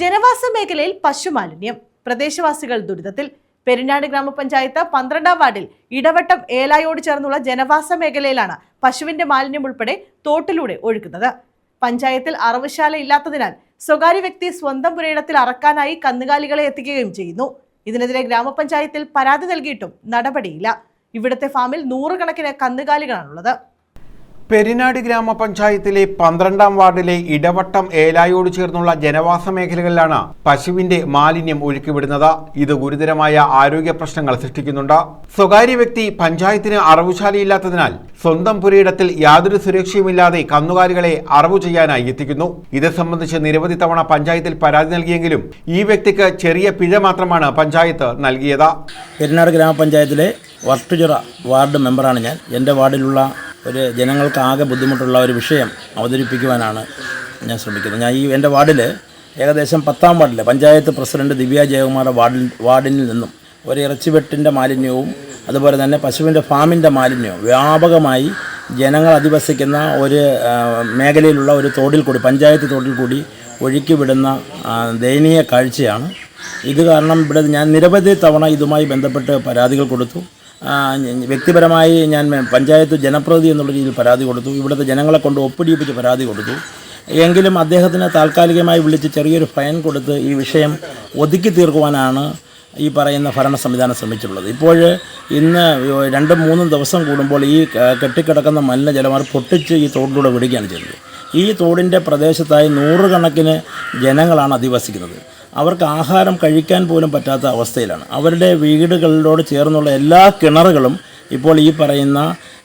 ജനവാസ മേഖലയിൽ പശുമാലിന്യം. പ്രദേശവാസികൾ ദുരിതത്തിൽ. പെരിനാട് ഗ്രാമപഞ്ചായത്ത് പന്ത്രണ്ടാം വാർഡിൽ ഇടവട്ടം ഏലായോട് ചേർന്നുള്ള ജനവാസ മേഖലയിലാണ് പശുവിന്റെ മാലിന്യം ഉൾപ്പെടെ തോട്ടിലൂടെ ഒഴുകുന്നത്. പഞ്ചായത്തിൽ അറവുശാല ഇല്ലാത്തതിനാൽ സ്വകാര്യ വ്യക്തി സ്വന്തം പുരയിടത്തിൽ അറക്കാനായി കന്നുകാലികളെ എത്തിക്കുകയും ചെയ്യുന്നു. ഇതിനെതിരെ ഗ്രാമപഞ്ചായത്തിൽ പരാതി നൽകിയിട്ടും നടപടിയില്ല. ഇവിടുത്തെ ഫാമിൽ നൂറുകണക്കിന് കന്നുകാലികളാണുള്ളത്. പെരിനാട് ഗ്രാമപഞ്ചായത്തിലെ പന്ത്രണ്ടാം വാർഡിലെ ഇടവട്ടം ഏലായോട് ചേർന്നുള്ള ജനവാസ മേഖലകളിലാണ് പശുവിന്റെ മാലിന്യം ഒഴുക്കിവിടുന്നത്. ഇത് ഗുരുതരമായ ആരോഗ്യ പ്രശ്നങ്ങൾ സൃഷ്ടിക്കുന്നുണ്ട്. സ്വകാര്യ വ്യക്തി പഞ്ചായത്തിന് അറവുശാലയില്ലാത്തതിനാൽ സ്വന്തം പുരയിടത്തിൽ യാതൊരു സുരക്ഷയുമില്ലാതെ കന്നുകാലികളെ അറവു ചെയ്യാനായി എത്തിക്കുന്നു. ഇത് സംബന്ധിച്ച് നിരവധി തവണ പഞ്ചായത്തിൽ പരാതി നൽകിയെങ്കിലും ഈ വ്യക്തിക്ക് ചെറിയ പിഴ മാത്രമാണ് പഞ്ചായത്ത് നൽകിയത്. പെരിനാട് ഗ്രാമപഞ്ചായത്തിലെ വട്ടുചിറ വാർഡ് മെമ്പറാണ് ഞാൻ. എന്റെ വാർഡിലുള്ള ഒരു ജനങ്ങൾക്ക് ആകെ ബുദ്ധിമുട്ടുള്ള ഒരു വിഷയം അവതരിപ്പിക്കുവാനാണ് ഞാൻ ശ്രമിക്കുന്നത്. ഞാൻ ഈ എന്റെ വാർഡിൽ ഏകദേശം പത്താം വാർഡിൽ പഞ്ചായത്ത് പ്രസിഡന്റ് ദിവ്യ ജയകുമാരുടെ വാർഡിൽ വാർഡിൽ നിന്നും ഒരു ഇറച്ചിവെട്ടിന്റെ മാലിന്യവും അതുപോലെ തന്നെ പശുവിന്റെ ഫാമിന്റെ മാലിന്യവും വ്യാപകമായി ജനങ്ങൾ അധിവസിക്കുന്ന ഒരു മേഖലയിലുള്ള ഒരു തോടിൽ കൂടി പഞ്ചായത്ത് തോടിൽ കൂടി ഒഴുക്കി വിടുന്ന ദയനീയ കാഴ്ചയാണ്. ഇത് കാരണം ഇവിടെ ഞാൻ നിരവധി തവണ ഇതുമായി ബന്ധപ്പെട്ട് പരാതികൾ കൊടുത്തു. വ്യക്തിപരമായി ഞാൻ പഞ്ചായത്ത് ജനപ്രതി എന്നുള്ള രീതിയിൽ പരാതി കൊടുത്തു. ഇവിടുത്തെ ജനങ്ങളെ കൊണ്ട് ഒപ്പിടിയിപ്പിച്ച് പരാതി കൊടുത്തു. എങ്കിലും അദ്ദേഹത്തിന് താൽക്കാലികമായി വിളിച്ച് ചെറിയൊരു ഫൈൻ കൊടുത്ത് ഈ വിഷയം ഒതുക്കി തീർക്കുവാനാണ് ഈ പറയുന്ന ഭരണ സംവിധാനം ശ്രമിച്ചിട്ടുള്ളത്. ഇപ്പോൾ ഇന്ന് രണ്ടും മൂന്നും ദിവസം കൂടുമ്പോൾ ഈ കെട്ടിക്കിടക്കുന്ന മലിനജലമാർ പൊട്ടിച്ച് ഈ തോടിലൂടെ വിടുകയാണ് ചെയ്യുന്നത് ഈ തോടിന്റെ പ്രദേശത്തായി നൂറുകണക്കിന് ജനങ്ങളാണ് അധിവസിക്കുന്നത്. അവർക്ക് ആഹാരം കഴിക്കാൻ പോലും പറ്റാത്ത അവസ്ഥയിലാണ്. അവരുടെ വീടുകളിലോട് ചേർന്നുള്ള എല്ലാ കിണറുകളും ഇപ്പോൾ ഈ പറയുന്ന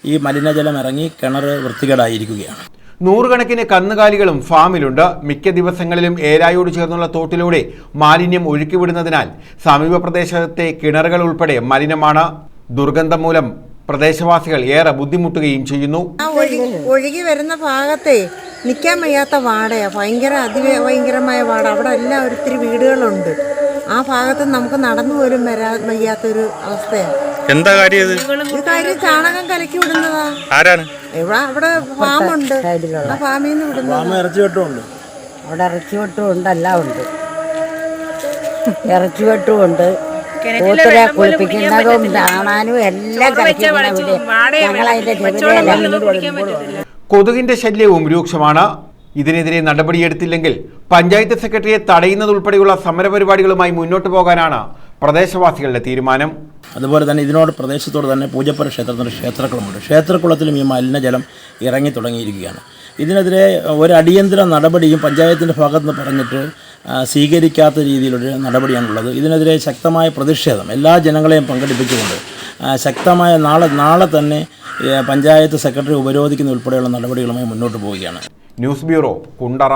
ഈ മലിനജലം ഇറങ്ങി കിണർ വൃത്തികേടായിരിക്കുകയാണ്. നൂറുകണക്കിന് കന്നുകാലികളും ഫാമിലുണ്ട്. മിക്ക ദിവസങ്ങളിലും ഏരായോട് ചേർന്നുള്ള തോട്ടിലൂടെ മാലിന്യം ഒഴുക്കിവിടുന്നതിനാൽ സമീപ പ്രദേശത്തെ കിണറുകൾ ഉൾപ്പെടെ മലിനമാണ്. ദുർഗന്ധം മൂലം പ്രദേശവാസികൾ ഏറെ ബുദ്ധിമുട്ടുകയും ചെയ്യുന്നു. ഒഴുകി ഒഴുകി വരുന്ന ഭാഗത്തെ നിൽക്കാൻ വയ്യാത്ത വാടയാണ് ഭയങ്കര അതിഭയങ്കരമായ വാട. അവിടെ എല്ലാം ഒത്തിരി വീടുകളുണ്ട്. ആ ഭാഗത്ത് നമുക്ക് നടന്നു പോലും വരാ വയ്യാത്തൊരു അവസ്ഥയാണ് എന്താ കാര്യം ഇത്? കാര്യം ചാണകം കലക്കി വിടുന്നതാ. ആരാണ്? ഇവിടെ അവിടെ ഫാമുണ്ട്. ആ ഫാമിൽ നിന്ന് വിടുന്നത് ഇറച്ചി വെട്ടും അവിടെ ഇറച്ചിവെട്ടും ഉണ്ട് എല്ലാം ഉണ്ട്. ഇറച്ചിവെട്ടും ഉണ്ട്. കൂത്തിരെ കുളിപ്പിക്കുന്നതും കാണാനും എല്ലാം കളിക്കുന്ന ഞങ്ങളതിന്റെ ചെവിലെല്ലാം കൊതുകിന്റെ ശല്യവും രൂക്ഷമാണ്. ഇതിനെതിരെ നടപടിയെടുത്തില്ലെങ്കിൽ പഞ്ചായത്ത് സെക്രട്ടറിയെ തടയുന്നതുൾപ്പെടെയുള്ള സമരപരിപാടികളുമായി മുന്നോട്ടു പോകാനാണ് പ്രദേശവാസികളുടെ തീരുമാനം. അതുപോലെ തന്നെ ഇതിനോട് പ്രദേശത്തോട് തന്നെ പൂജപ്പുര ക്ഷേത്രത്തിന്റെ ക്ഷേത്രക്കുളമുണ്ട്. ക്ഷേത്രക്കുളത്തിലും ഈ മലിനജലം ഇറങ്ങി തുടങ്ങിയിരിക്കുകയാണ്. ഇതിനെതിരെ ഒരു അടിയന്തര നടപടിയും പഞ്ചായത്തിന്റെ ഭാഗത്ത് നിന്ന് പറഞ്ഞിട്ട് സ്വീകരിക്കാത്ത രീതിയിലൊരു നടപടിയാണുള്ളത്. ഇതിനെതിരെ ശക്തമായ പ്രതിഷേധം എല്ലാ ജനങ്ങളെയും പങ്കെടുപ്പിച്ചുകൊണ്ട് ശക്തമായ നാളെ നാളെ തന്നെ പഞ്ചായത്ത് സെക്രട്ടറി ഉപരോധിക്കുന്ന ഉൾപ്പെടെയുള്ള നടപടികളുമായി മുന്നോട്ട് പോവുകയാണ്. News bureau Kundara.